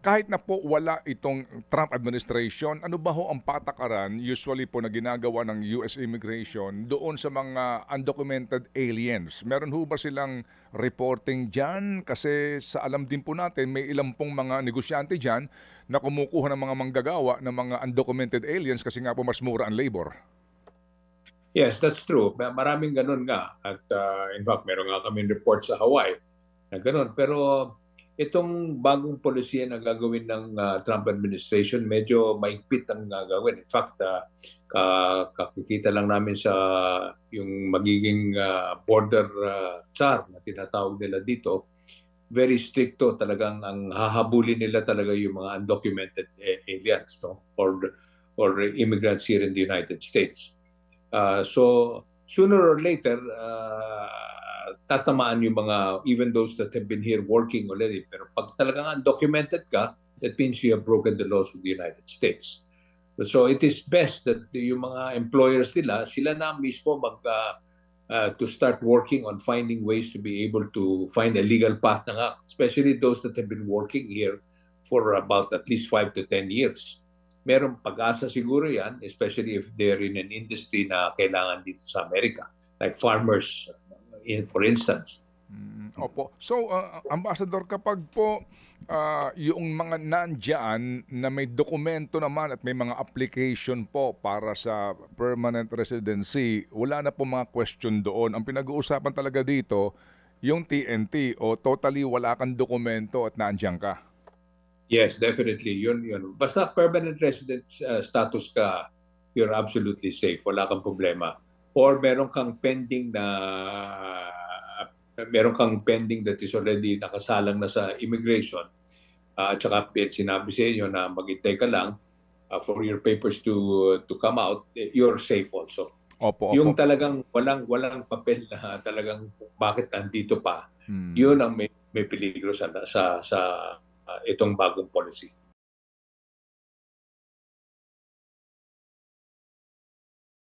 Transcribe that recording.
kahit na po wala itong Trump administration, ano ba ho ang patakaran usually po na ginagawa ng US immigration doon sa mga undocumented aliens? Meron ho ba silang reporting dyan? Kasi sa alam din po natin, may ilang pong mga negosyante dyan na kumukuha ng mga manggagawa ng mga undocumented aliens kasi nga po mas mura ang labor. Yes, that's true. Ma- Maraming ganun nga. At uh, in fact, meron nga kami report sa Hawaii na ganun. Pero itong bagong polisiya na gagawin ng uh, Trump administration, medyo maigpit ang gagawin. In fact, uh, ka- kakikita lang namin sa yung magiging uh, border uh, czar na tinatawag nila dito, very stricto talagang ang hahabulin nila talaga yung mga undocumented eh, aliens no? or or immigrants here in the United States. Uh, so sooner or later, uh, tatamaan yung mga, even those that have been here working already. Pero pag talagang undocumented ka, that means you have broken the laws of the United States. So it is best that yung mga employers nila, sila na mismo mag, uh, uh, to start working on finding ways to be able to find a legal path na nga, especially those that have been working here for about at least 5 to 10 years merong pag-asa siguro yan, especially if they're in an industry na kailangan dito sa Amerika, like farmers, in, for instance. Mm, opo. So, uh, Ambassador, kapag po uh, yung mga nandyan na may dokumento naman at may mga application po para sa permanent residency, wala na po mga question doon. Ang pinag-uusapan talaga dito, yung TNT o totally wala kang dokumento at nandyan ka. Yes, definitely. Yun, yun. Basta permanent resident uh, status ka, you're absolutely safe. Wala kang problema. Or meron kang pending na meron kang pending that is already nakasalang na sa immigration. Uh, at saka sinabi sa inyo na maghintay ka lang uh, for your papers to to come out, eh, you're safe also. Opo, opo. Yung talagang walang walang papel na talagang bakit andito pa, Hmm. yun ang may, may peligro sa sa sa uh, itong bagong policy.